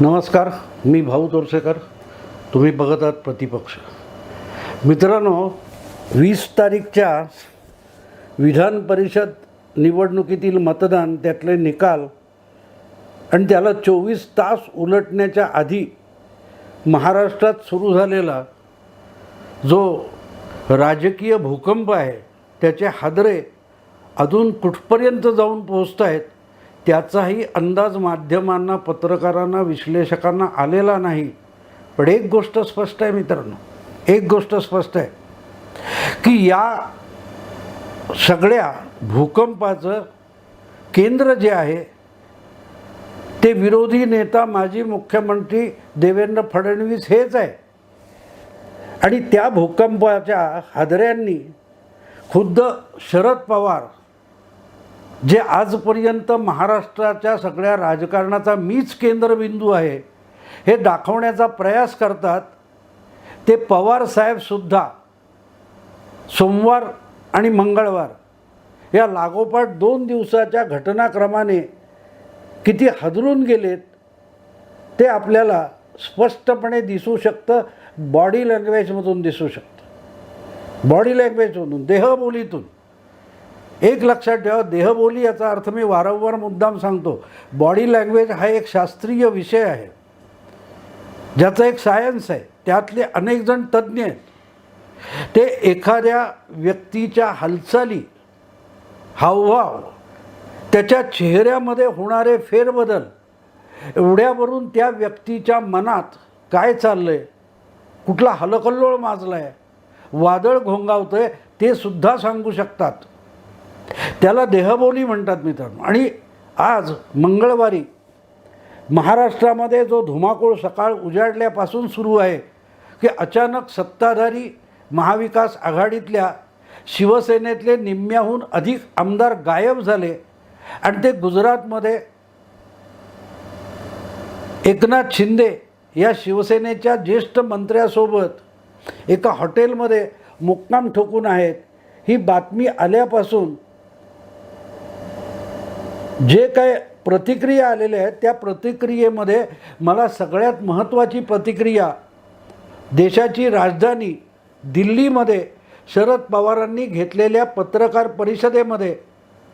नमस्कार मी भाऊ तोरसेकर तुम्ही बघत आहात प्रतिपक्ष. मित्रांनो वीस तारीखच्या विधान परिषद निवडणुकीतील मतदान त्यातले निकाल आणि त्याला चोवीस तास उलटण्याच्या आधी महाराष्ट्रात सुरू झालेला जो राजकीय भूकंप आहे त्याचे हादरे अजून कुठपर्यंत जाऊन पोहोचत आहेत त्याचाही अंदाज माध्यमांना पत्रकारांना विश्लेषकांना आलेला नाही. पण एक गोष्ट स्पष्ट आहे मित्रांनो. एक गोष्ट स्पष्ट आहे. की या सगळ्या भूकंपाचं केंद्र जे आहे ते विरोधी नेता माजी मुख्यमंत्री देवेंद्र फडणवीस हेच आहे. आणि त्या भूकंपाच्या हादऱ्यांनी खुद्द शरद पवार जे आजपर्यंत महाराष्ट्राच्या सगळ्या राजकारणाचा मीच केंद्रबिंदू आहे हे दाखवण्याचा प्रयास करतात ते पवार साहेबसुद्धा सोमवार आणि मंगळवार या लागोपाठ दोन दिवसाच्या घटनाक्रमाने किती हदरून गेलेत ते आपल्याला स्पष्टपणे दिसू शकतं बॉडी लँग्वेजमधून दिसू शकतं. बॉडी लँग्वेजमधून देहबोलीतून. एक लक्षात ठेवा देहबोली याचा अर्थ मी वारंवार मुद्दाम सांगतो. बॉडी लँग्वेज हा एक शास्त्रीय विषय आहे. ज्याचा एक सायन्स आहे. त्यातले अनेक जण तज्ज्ञ आहेत. ते एखाद्या व्यक्तीच्या हालचाली हावभाव त्याच्या चेहऱ्यामध्ये होणारे फेरबदल एवढ्यावरून त्या व्यक्तीच्या मनात काय चाललं आहे कुठला हलकल्लोळ माजला आहे वादळ घोंगावतं आहे ते सुद्धा सांगू शकतात. त्याला देहबोली म्हणतात मित्रांनो. आणि आज मंगळवारी महाराष्ट्रामध्ये जो धुमाकूळ सकाळ उजाडल्यापासून सुरू आहे की अचानक सत्ताधारी महाविकास आघाडीतल्या शिवसेनेतले निम्म्याहून अधिक आमदार गायब झाले आणि ते गुजरातमध्ये एकनाथ शिंदे या शिवसेनेच्या ज्येष्ठ मंत्र्यासोबत एका हॉटेलमध्ये मुक्काम ठोकून आहेत. ही बातमी आल्यापासून जे काय प्रतिक्रिया आलेल्या आहेत त्या प्रतिक्रियेमध्ये मला सगळ्यात महत्त्वाची प्रतिक्रिया देशाची राजधानी दिल्लीमध्ये शरद पवारांनी घेतलेल्या पत्रकार परिषदेमध्ये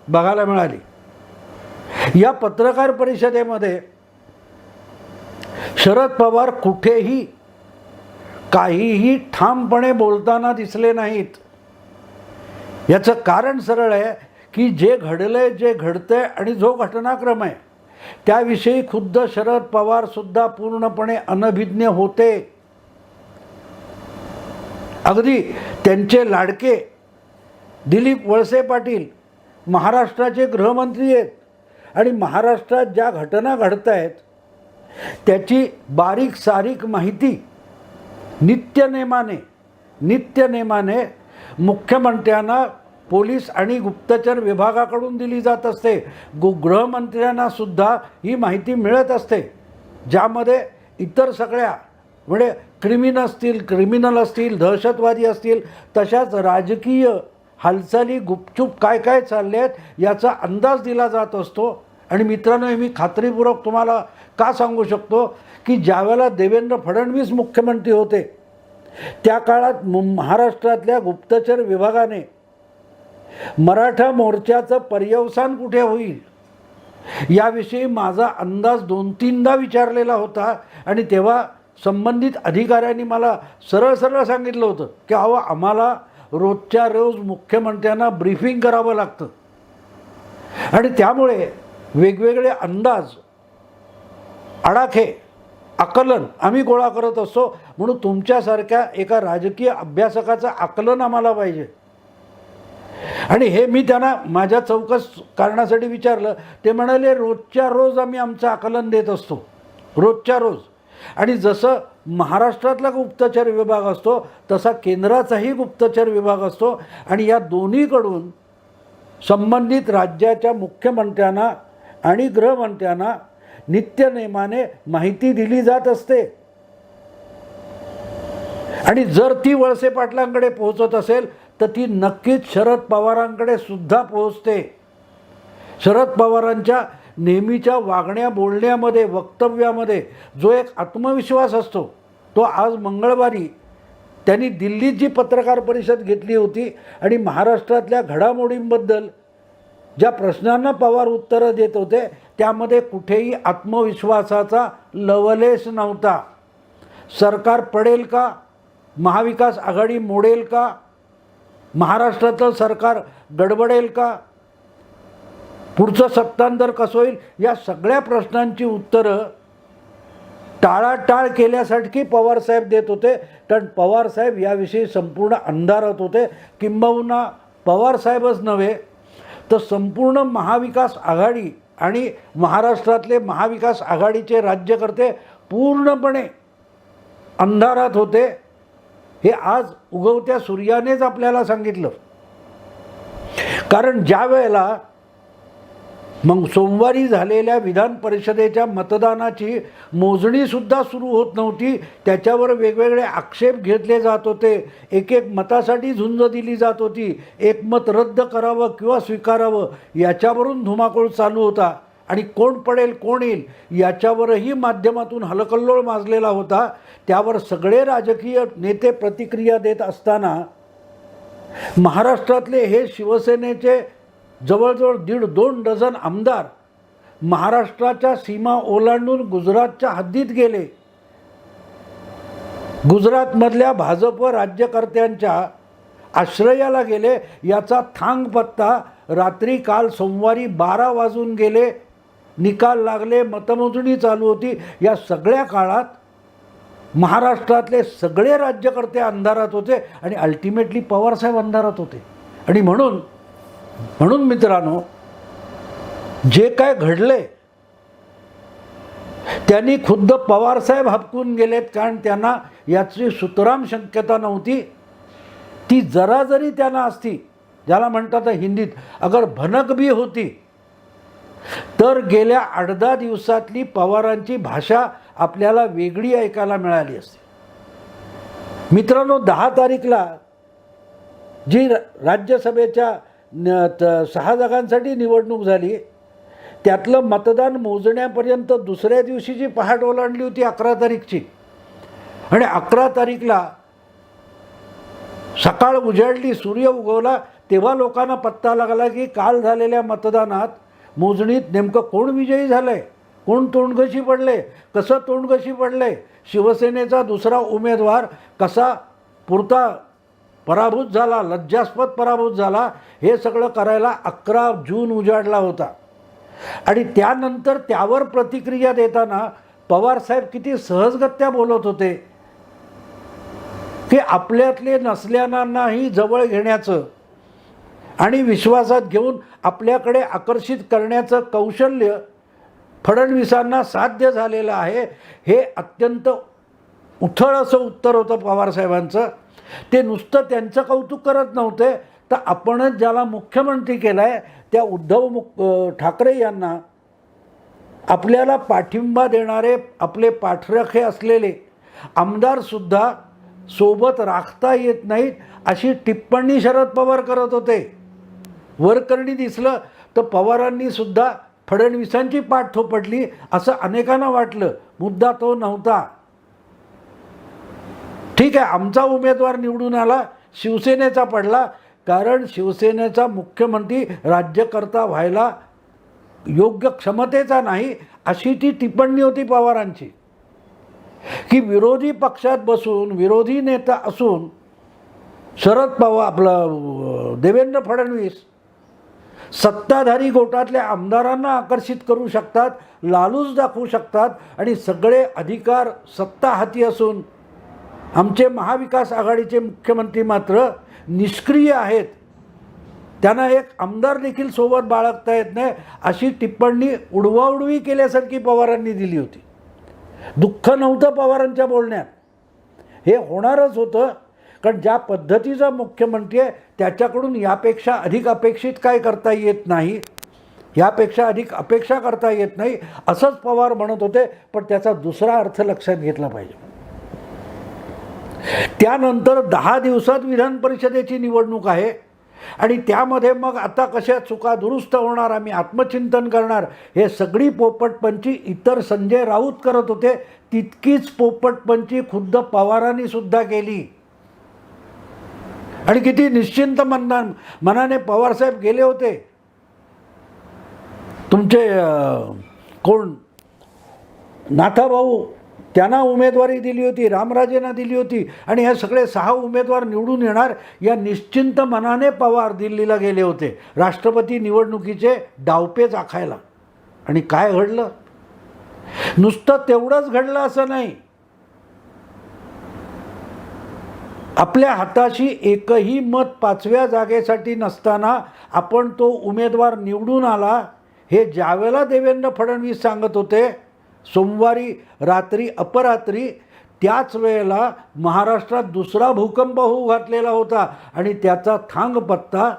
बघायला मिळाली. या पत्रकार परिषदेमध्ये शरद पवार कुठेही काहीही ठामपणे बोलताना दिसले नाहीत. याचं कारण सरळ आहे की जे घडलंय जे घडतंय आणि जो घटनाक्रम आहे त्याविषयी खुद्द शरद पवारसुद्धा पूर्णपणे अनभिज्ञ होते. अगदी त्यांचे लाडके दिलीप वळसे पाटील महाराष्ट्राचे गृहमंत्री आहेत आणि महाराष्ट्रात ज्या घटना घडत आहेत त्याची बारीक सारीक माहिती नित्यनेमाने नित्यनेमाने मुख्यमंत्र्यांना पोलीस आणि गुप्तचर विभागाकडून दिली जात असते. गु गृहमंत्र्यांना सुद्धा ही माहिती मिळत असते. ज्यामध्ये इतर सगळ्या म्हणजे क्रिमिनल असतील क्रिमिनल असतील दहशतवादी असतील तशाच राजकीय हालचाली गुपचूप काय काय चालले आहेत याचा अंदाज दिला जात असतो. आणि मित्रांनो हे मी खात्रीपूर्वक तुम्हाला का सांगू शकतो? की ज्यावेळेला देवेंद्र फडणवीस मुख्यमंत्री होते त्या काळात महाराष्ट्रातल्या गुप्तचर विभागाने मराठा मोर्चाचं पर्यवसान कुठे होईल? याविषयी माझा अंदाज दोन तीनदा विचारलेला होता आणि तेव्हा संबंधित अधिकाऱ्यांनी मला सरळ सरळ सांगितलं होतं की अहो आम्हाला रोजच्या रोज मुख्यमंत्र्यांना ब्रीफिंग करावं लागतं. आणि त्यामुळे वेगवेगळे अंदाज आडाखे आकलन आम्ही गोळा करत असतो. म्हणून तुमच्यासारख्या एका राजकीय अभ्यासकाचं आकलन आम्हाला पाहिजे. आणि हे मी त्यांना माझ्या चौकस कारणासाठी विचारलं. ते म्हणाले रोजच्या रोज आम्ही आमचं आकलन देत असतो. रोजच्या रोज. आणि जसं महाराष्ट्रातला गुप्तचर विभाग असतो तसा केंद्राचाही गुप्तचर विभाग असतो. आणि या दोन्हीकडून संबंधित राज्याच्या मुख्यमंत्र्यांना आणि गृहमंत्र्यांना नित्यनेमाने माहिती दिली जात असते. आणि जर ती वळसे पाटलांकडे पोहोचत असेल तर ती नक्कीच शरद पवारांकडे सुद्धा पोहोचते. शरद पवारांच्या नेहमीच्या वागण्या बोलण्यामध्ये वक्तव्यामध्ये जो एक आत्मविश्वास असतो तो आज मंगळवारी त्यांनी दिल्लीत जी पत्रकार परिषद घेतली होती आणि महाराष्ट्रातल्या घडामोडींबद्दल ज्या प्रश्नांना पवार उत्तरं देत होते त्यामध्ये कुठेही आत्मविश्वासाचा लवलेश नव्हता. सरकार पडेल का? महाविकास आघाडी मोडेल का? महाराष्ट्राचं सरकार गडबडेल का? पुढचं सत्तांतर कसं होईल? या सगळ्या प्रश्नांची उत्तरं टाळाटाळ केल्यासाठी पवारसाहेब देत होते. कारण पवारसाहेब याविषयी संपूर्ण अंधारत होते. किंबहुना पवारसाहेबच नव्हे तर संपूर्ण महाविकास आघाडी आणि महाराष्ट्रातले महाविकास आघाडीचे राज्यकर्ते पूर्णपणे अंधारात होते. हे आज उगवत्या सूर्यानेच आपल्याला सांगितलं. कारण ज्या वेळेला मग सोमवारी झालेल्या विधान परिषदेच्या मतदानाची मोजणीसुद्धा सुरू होत नव्हती त्याच्यावर वेगवेगळे आक्षेप घेतले जात होते. एक एक मतासाठी झुंज दिली जात होती. एक मत रद्द करावं किंवा स्वीकारावं याच्यावरून धुमाकूळ चालू होता. आणि कोण पडेल कोण येईल याच्यावरही माध्यमातून हलकल्लोळ माजलेला होता. त्यावर सगळे राजकीय नेते प्रतिक्रिया देत असताना महाराष्ट्रातले हे शिवसेनेचे जवळजवळ दीड दोन डझन आमदार महाराष्ट्राच्या सीमा ओलांडून गुजरातच्या हद्दीत गेले. गुजरातमधल्या भाजप राज्यकर्त्यांच्या आश्रयाला गेले याचा थांग पत्ता रात्री काल सोमवारी बारा वाजून गेले निकाल लागले मतमोजणी चालू होती. या सगळ्या काळात महाराष्ट्रातले सगळे राज्यकर्ते अंधारात होते आणि अल्टिमेटली पवारसाहेब अंधारात होते. आणि म्हणून म्हणून मित्रांनो जे काय घडले त्यांनी खुद्द पवारसाहेब हपकून गेलेत कारण त्यांना याची सुतराम शक्यता नव्हती. ती जरा जरी त्यांना असती ज्याला म्हणतात हिंदीत अगर भनक बी होती तर गेल्या आठ दहा दिवसातली पवारांची भाषा आपल्याला वेगळी ऐकायला मिळाली असते. मित्रांनो दहा तारीखला जी र- राज्यसभेच्या न- त- सहा जागांसाठी निवडणूक झाली त्यातलं मतदान मोजण्यापर्यंत दुसऱ्या दिवशी जी पहाट ओलांडली होती अकरा तारीखची आणि अकरा तारीखला सकाळ उजाडली सूर्य उगवला तेव्हा लोकांना पत्ता लागला की काल झालेल्या मतदानात मोजणीत नेमकं कोण विजयी झालं आहे कोण तोंडघशी पडले? कसं तोंडघशी पडले? शिवसेनेचा दुसरा उमेदवार कसा पुरता पराभूत झाला लज्जास्पद पराभूत झाला हे सगळं करायला अकरा जून उजाडला होता. आणि त्यानंतर त्यावर प्रतिक्रिया देताना पवारसाहेब किती सहजगत्या बोलत होते. की आपल्यातले नसल्यानांनाही जवळ घेण्याचं आणि विश्वासात घेऊन आपल्याकडे आकर्षित करण्याचं कौशल्य फडणवीसांना साध्य झालेलं आहे. हे अत्यंत उथळ असं उत्तर होतं पवारसाहेबांचं ते नुसतं त्यांचं कौतुक करत नव्हते. तर आपणच ज्याला मुख्यमंत्री केला आहे त्या उद्धव मु ठाकरे यांना आपल्याला पाठिंबा देणारे आपले पाठरखे असलेले आमदारसुद्धा सोबत राखता येत नाहीत अशी टिप्पणी शरद पवार करत होते. वरकरणी दिसलं तर पवारांनीसुद्धा फडणवीसांची पाठ थोपटली असं अनेकांना वाटलं. मुद्दा तो नव्हता. ठीक आहे आमचा उमेदवार निवडून आला शिवसेनेचा पडला कारण शिवसेनेचा मुख्यमंत्री राज्यकर्ता व्हायला योग्य क्षमतेचा नाही अशी ती टिप्पणी होती पवारांची. की विरोधी पक्षात बसून विरोधी नेता असून शरद पवार आपलं देवेंद्र फडणवीस सत्ताधारी गोटातल्या आमदारांना आकर्षित करू शकतात लालूच दाखवू शकतात आणि सगळे अधिकार सत्ता हाती असून आमचे महाविकास आघाडीचे मुख्यमंत्री मात्र निष्क्रिय आहेत. त्यांना एक आमदार देखील सोबत बाळगता येत नाही अशी टिप्पणी उडवाउडवी केल्यासारखी पवारांनी दिली होती. दुःख नव्हतं पवारांच्या बोलण्यात. हे होणारच होतं. कारण ज्या पद्धतीचा मुख्यमंत्री आहे त्याच्याकडून यापेक्षा अधिक अपेक्षित काय करता येत नाही? यापेक्षा अधिक अपेक्षा करता येत नाही असंच पवार म्हणत होते पण त्याचा दुसरा अर्थ लक्षात घेतला पाहिजे. त्यानंतर दहा दिवसात विधान परिषदेची निवडणूक आहे आणि त्यामध्ये मग आता कशा चुका दुरुस्त होणार आम्ही आत्मचिंतन करणार हे सगळी पोपटपंची इतर संजय राऊत करत होते तितकीच पोपटपंची खुद्द पवारांनी सुद्धा केली. आणि किती निश्चिंत मना मनाने पवारसाहेब गेले होते. तुमचे कोण? नाथाभाऊ त्यांना उमेदवारी दिली होती रामराजेंना दिली होती आणि हे सगळे सहा उमेदवार निवडून येणार या निश्चिंत मनाने पवार दिल्लीला गेले होते. राष्ट्रपती निवडणुकीचे डावपेच आखायला आणि काय घडलं? नुसतं तेवढंच घडलं असं नाही. आपल्या हाताशी एकही मत पाचव्या जागेसाठी नसताना आपण तो उमेदवार निवडून आला हे ज्यावेळेला देवेंद्र फडणवीस सांगत होते सोमवारी रात्री अपरात्री त्याच वेळेला महाराष्ट्रात दुसरा भूकंप होऊ घातलेला होता आणि त्याचा थांग पत्ता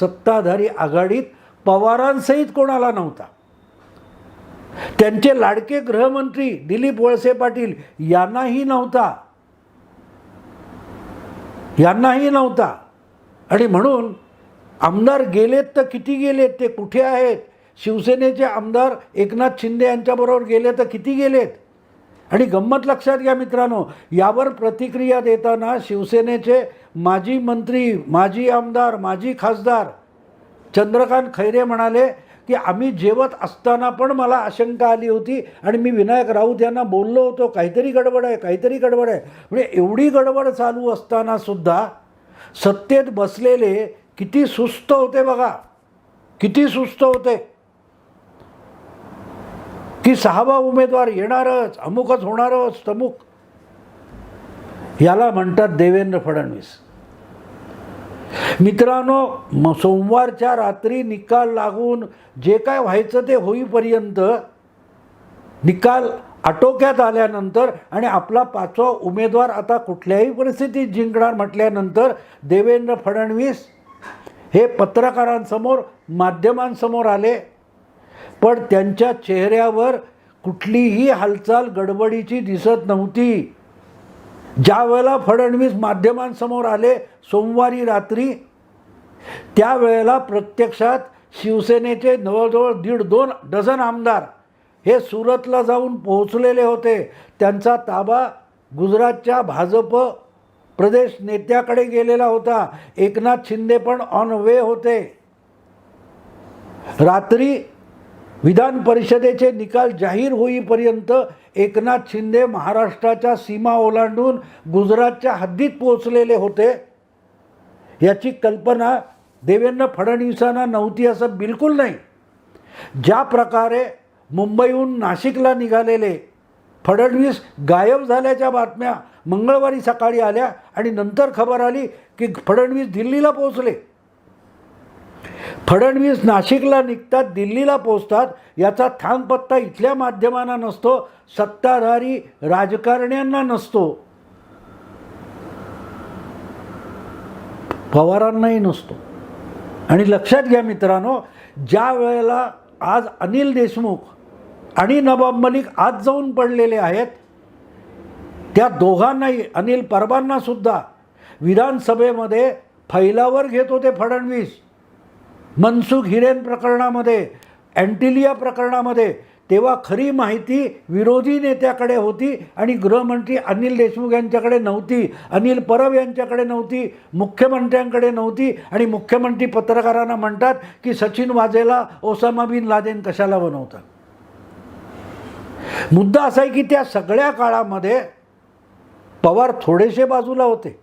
सत्ताधारी आघाडीत पवारांसहित कोणाला नव्हता. त्यांचे लाडके गृहमंत्री दिलीप वळसे पाटील यांनाही नव्हता. यांनाही नव्हता. आणि म्हणून आमदार गेलेत तर किती गेलेत ते कुठे आहेत? शिवसेनेचे आमदार एकनाथ शिंदे यांच्याबरोबर गेले तर किती गेलेत? आणि गंमत लक्षात घ्या मित्रांनो यावर प्रतिक्रिया देताना शिवसेनेचे माजी मंत्री माजी आमदार माजी खासदार चंद्रकांत खैरे म्हणाले की आम्ही जेवत असताना पण मला आशंका आली होती आणि मी विनायक राऊत यांना बोललो होतो काहीतरी गडबड आहे काहीतरी गडबड आहे. म्हणजे एवढी गडबड चालू असताना सुद्धा सत्तेत बसलेले किती सुस्त होते बघा. किती सुस्त होते. की सहावा उमेदवार येणारच अमुकच होणारच तमुक. याला म्हणतात देवेंद्र फडणवीस. मित्रांनो म सोमवारच्या रात्री निकाल लागून जे काय व्हायचं ते होईपर्यंत निकाल आटोक्यात आल्यानंतर आणि आपला पाचवा उमेदवार आता कुठल्याही परिस्थितीत जिंकणार म्हटल्यानंतर देवेंद्र फडणवीस हे पत्रकारांसमोर माध्यमांसमोर आले. पण त्यांच्या चेहऱ्यावर कुठलीही हालचाल गडबडीची दिसत नव्हती. ज्या वेळेला फडणवीस माध्यमांसमोर आले सोमवारी रात्री त्यावेळेला प्रत्यक्षात शिवसेनेचे जवळजवळ दीड दोन डझन आमदार हे सुरतला जाऊन पोहोचलेले होते. त्यांचा ताबा गुजरातच्या भाजप प्रदेश नेत्याकडे गेलेला होता. एकनाथ शिंदे पण ऑन वे होते. रात्री विधान परिषदेचे निकाल जाहीर होईपर्यंत एकनाथ शिंदे महाराष्ट्राच्या सीमा ओलांडून गुजरातच्या हद्दीत पोहोचलेले होते. याची कल्पना देवेंद्र फडणवीसांना नव्हती असं बिलकुल नाही. ज्या प्रकारे मुंबईहून नाशिकला निघालेले फडणवीस गायब झाल्याच्या बातम्या मंगळवारी सकाळी आल्या आणि नंतर खबर आली की फडणवीस दिल्लीला पोहोचले. फडणवीस नाशिकला निघतात दिल्लीला पोचतात याचा थांगपत्ता इथल्या माध्यमांना नसतो सत्ताधारी राजकारण्यांना नसतो. पवारांनाही नसतो. आणि लक्षात घ्या मित्रांनो ज्या वेळेला आज अनिल देशमुख आणि नवाब मलिक आज जाऊन पडलेले आहेत त्या दोघांनाही अनिल परबांनासुद्धा विधानसभेमध्ये फैलावर घेत होते फडणवीस. मनसुख हिरेन प्रकरणामध्ये अँटिलिया प्रकरणामध्ये तेव्हा खरी माहिती विरोधी नेत्याकडे होती आणि गृहमंत्री अनिल देशमुख यांच्याकडे नव्हती अनिल परब यांच्याकडे नव्हती मुख्यमंत्र्यांकडे नव्हती आणि मुख्यमंत्री पत्रकारांना म्हणतात की सचिन वाझेला ओसामा बिन लादेन कशाला बनवतात. मुद्दा असा आहे की त्या सगळ्या काळामध्ये पवार थोडेसे बाजूला होते.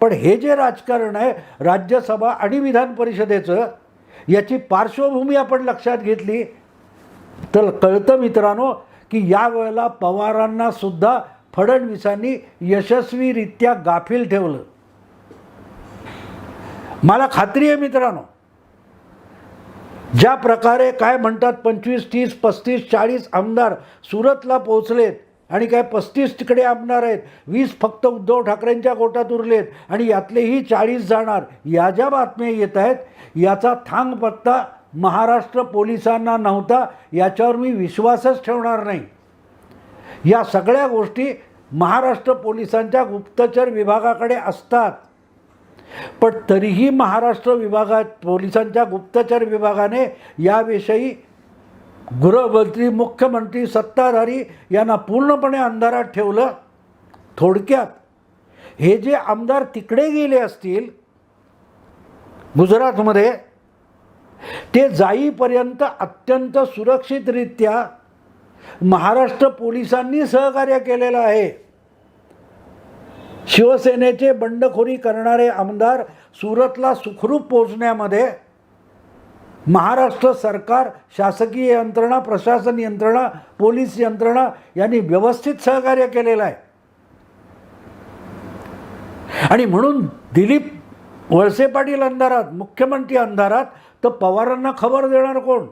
पण हे जे राजकारण आहे राज्यसभा आणि विधान परिषदेचं याची पार्श्वभूमी आपण लक्षात घेतली. तर कळतं मित्रांनो की यावेळेला पवारांना सुद्धा फडणवीसांनी यशस्वीरित्या गाफील ठेवलं. मला खात्री आहे मित्रांनो ज्या प्रकारे काय म्हणतात पंचवीस तीस पस्तीस चाळीस आमदार सुरतला पोहोचलेत आणि काय पस्तीस तिकडे आमदार आहेत. वीस फक्त उद्धव ठाकरेंच्या गोटात उरलेत. आणि यातलेही चाळीस जाणार. या ज्या बातम्या येत आहेत याचा थांग पत्ता महाराष्ट्र पोलिसांना नव्हता. याच्यावर मी विश्वासच ठेवणार नाही. या सगळ्या गोष्टी महाराष्ट्र पोलिसांच्या गुप्तचर विभागाकडे असतात. पण तरीही महाराष्ट्र विभागात पोलिसांच्या गुप्तचर विभागाने याविषयी गृहमंत्री मुख्यमंत्री सत्ताधारी यांना पूर्णपणे अंधारात ठेवलं थोडक्यात. हे जे आमदार तिकडे गेले असतील गुजरातमध्ये ते जाईपर्यंत अत्यंत सुरक्षितरित्या महाराष्ट्र पोलिसांनी सहकार्य केलेलं आहे. शिवसेनेचे बंडखोरी करणारे आमदार सुरतला सुखरूप पोचण्यामध्ये महाराष्ट्र सरकार शासकीय यंत्रणा प्रशासन यंत्रणा पोलीस यंत्रणा यांनी व्यवस्थित सहकार्य केलेलं आहे. आणि म्हणून दिलीप वळसे पाटील अंधारात मुख्यमंत्री अंधारात तर पवारांना खबर देणार कोण?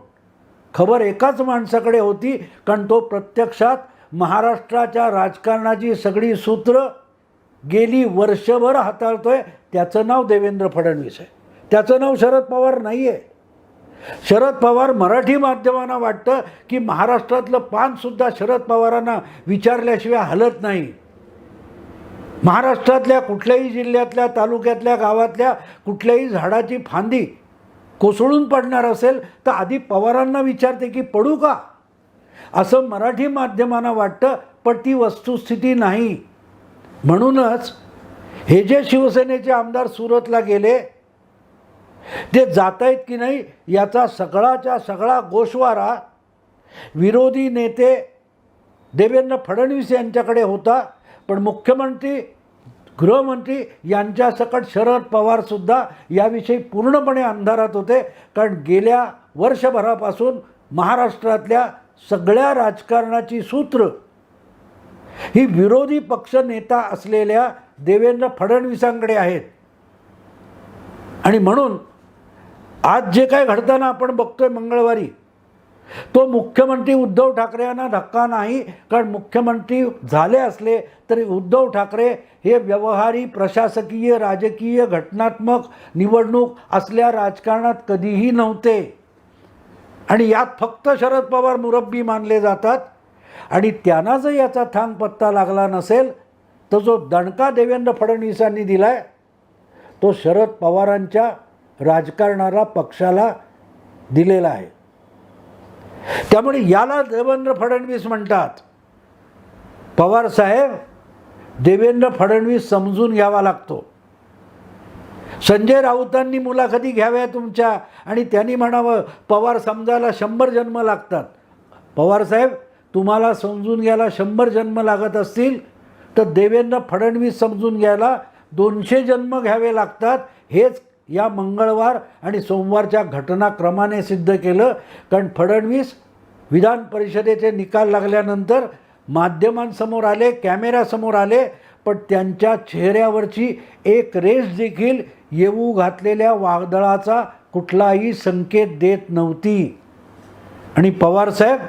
खबर एकाच माणसाकडे होती कारण तो प्रत्यक्षात महाराष्ट्राच्या राजकारणाची सगळी सूत्र गेली वर्षभर हाताळतोय. त्याचं नाव देवेंद्र फडणवीस आहे. त्याचं नाव शरद पवार नाही आहे शरद पवार मराठी माध्यमांना वाटतं की महाराष्ट्रातलं पानसुद्धा शरद पवारांना विचारल्याशिवाय हलत नाही. महाराष्ट्रातल्या कुठल्याही जिल्ह्यातल्या तालुक्यातल्या गावातल्या कुठल्याही झाडाची फांदी कोसळून पडणार असेल तर आधी पवारांना विचारते की पडू का? असं मराठी माध्यमांना वाटतं पण ती वस्तुस्थिती नाही. म्हणूनच हे जे शिवसेनेचे आमदार सुरतला गेले ते जात आहेत की नाही याचा सगळाच्या सगळा गोषवारा विरोधी नेते देवेंद्र फडणवीस यांच्याकडे होता पण मुख्यमंत्री गृहमंत्री यांच्यासकट शरद पवारसुद्धा याविषयी पूर्णपणे अंधारात होते कारण गेल्या वर्षभरापासून महाराष्ट्रातल्या सगळ्या राजकारणाची सूत्र ही विरोधी पक्ष नेता असलेल्या देवेंद्र फडणवीसांकडे आहेत. आणि म्हणून आज जे काय घडताना आपण बघतोय मंगळवारी तो मुख्यमंत्री उद्धव ठाकरे यांना धक्का नाही कारण मुख्यमंत्री झाले असले तरी उद्धव ठाकरे हे व्यवहारी प्रशासकीय राजकीय घटनात्मक निवडणूक असल्या राजकारणात कधीही नव्हते. आणि यात फक्त शरद पवार मुरब्बी मानले जातात. आणि त्यांना जर याचा थांग पत्ता लागला नसेल तर जो दणका देवेंद्र फडणवीसांनी दिला आहे तो शरद पवारांच्या राजकारणाला पक्षाला दिलेला आहे. त्यामुळे याला देवेंद्र फडणवीस म्हणतात. पवार साहेब देवेंद्र फडणवीस समजून घ्यावा लागतो. संजय राऊतांनी मुलाखती घ्याव्या तुमच्या आणि त्यांनी म्हणावं पवार समजायला शंभर जन्म लागतात. पवार साहेब तुम्हाला समजून घ्यायला शंभर जन्म लागत असतील तर देवेंद्र फडणवीस समजून घ्यायला दोनशे जन्म घ्यावे लागतात हेच या मंगळवार आणि सोमवारच्या घटनाक्रमाने सिद्ध केलं. कारण फडणवीस विधान परिषदेचे निकाल लागल्यानंतर माध्यमांसमोर आले कॅमेऱ्यासमोर आले पण त्यांच्या चेहऱ्यावरची एक रेस देखील येऊ घातलेल्या वादळाचा कुठलाही संकेत देत नव्हती. आणि पवारसाहेब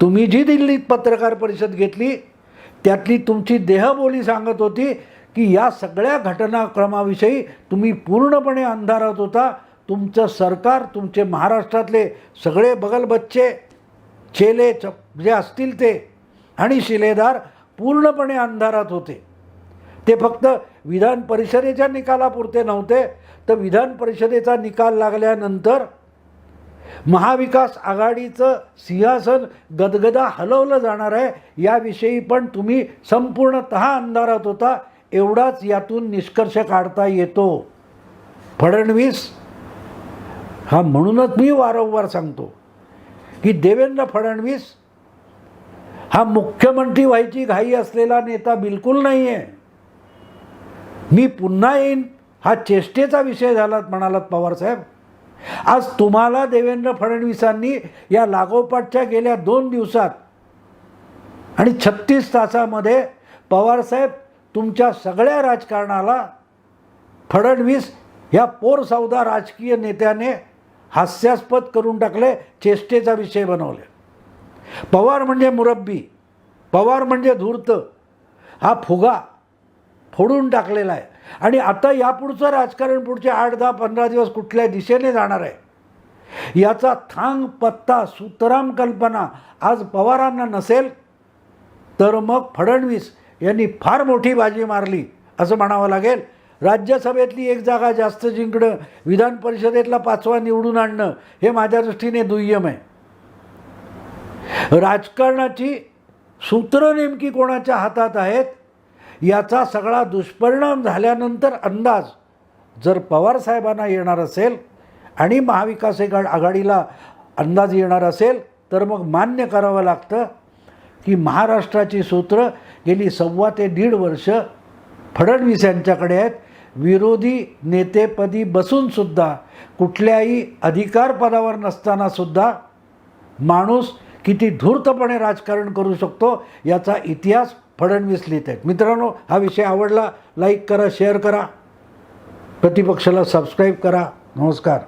तुम्ही जी दिल्लीत पत्रकार परिषद घेतली त्यातली तुमची देहबोली सांगत होती की या सगळ्या घटनाक्रमाविषयी तुम्ही पूर्णपणे अंधारात होता. तुमचं सरकार तुमचे महाराष्ट्रातले सगळे बगलबच्चे चेले च जे असतील ते आणि शिलेदार पूर्णपणे अंधारात होते. ते फक्त विधान परिषदेच्या निकालापुरते नव्हते. तर विधान परिषदेचा निकाल लागल्यानंतर महाविकास आघाडीचं सिंहासन गदगदा हलवलं जाणार आहे. याविषयी पण तुम्ही संपूर्णतः अंधारात होता. एवढाच यातून निष्कर्ष काढता येतो. फडणवीस हा म्हणूनच मी वारंवार सांगतो की देवेंद्र फडणवीस हा मुख्यमंत्री व्हायची घाई असलेला नेता बिलकुल नाही आहे मी पुन्हा येईन हा चेष्टेचा विषय झालात म्हणालात पवारसाहेब आज तुम्हाला देवेंद्र फडणवीसांनी या लागोपाठच्या गेल्या दोन दिवसात आणि छत्तीस तासामध्ये पवारसाहेब तुमच्या सगळ्या राजकारणाला फडणवीस ह्या पोर सौदा राजकीय नेत्याने हास्यास्पद करून टाकले चेष्टेचा विषय बनवले. पवार म्हणजे मुरब्बी पवार म्हणजे धूर्त हा फुगा फोडून टाकलेला आहे. आणि आता यापुढचं राजकारण पुढचे आठ दहा पंधरा दिवस कुठल्या दिशेने जाणार आहे? याचा थांग पत्ता सुतराम कल्पना आज पवारांना नसेल तर मग फडणवीस यांनी फार मोठी बाजी मारली असं म्हणावं लागेल. राज्यसभेतली एक जागा जास्त जिंकणं विधान परिषदेतला पाचवा निवडून आणणं हे माझ्या दृष्टीने दुय्यम आहे. राजकारणाची सूत्रं नेमकी कोणाच्या हातात आहेत याचा सगळा दुष्परिणाम झाल्यानंतर अंदाज जर पवार साहेबांना येणार असेल आणि महाविकास आघाडीला अंदाज येणार असेल तर मग मान्य करावं लागतं की महाराष्ट्राची सूत्रं गेली सव्वा ते दीड वर्ष फडणवीस यांच्याकडे आहेत. विरोधी नेतेपदी बसूनसुद्धा कुठल्याही अधिकारपदावर नसतानासुद्धा माणूस किती धूर्तपणे राजकारण करू शकतो याचा इतिहास फडणवीस लिहित आहेत. मित्रांनो हा विषय आवडला लाईक करा शेअर करा. प्रतिपक्षाला सबस्क्राईब करा. नमस्कार.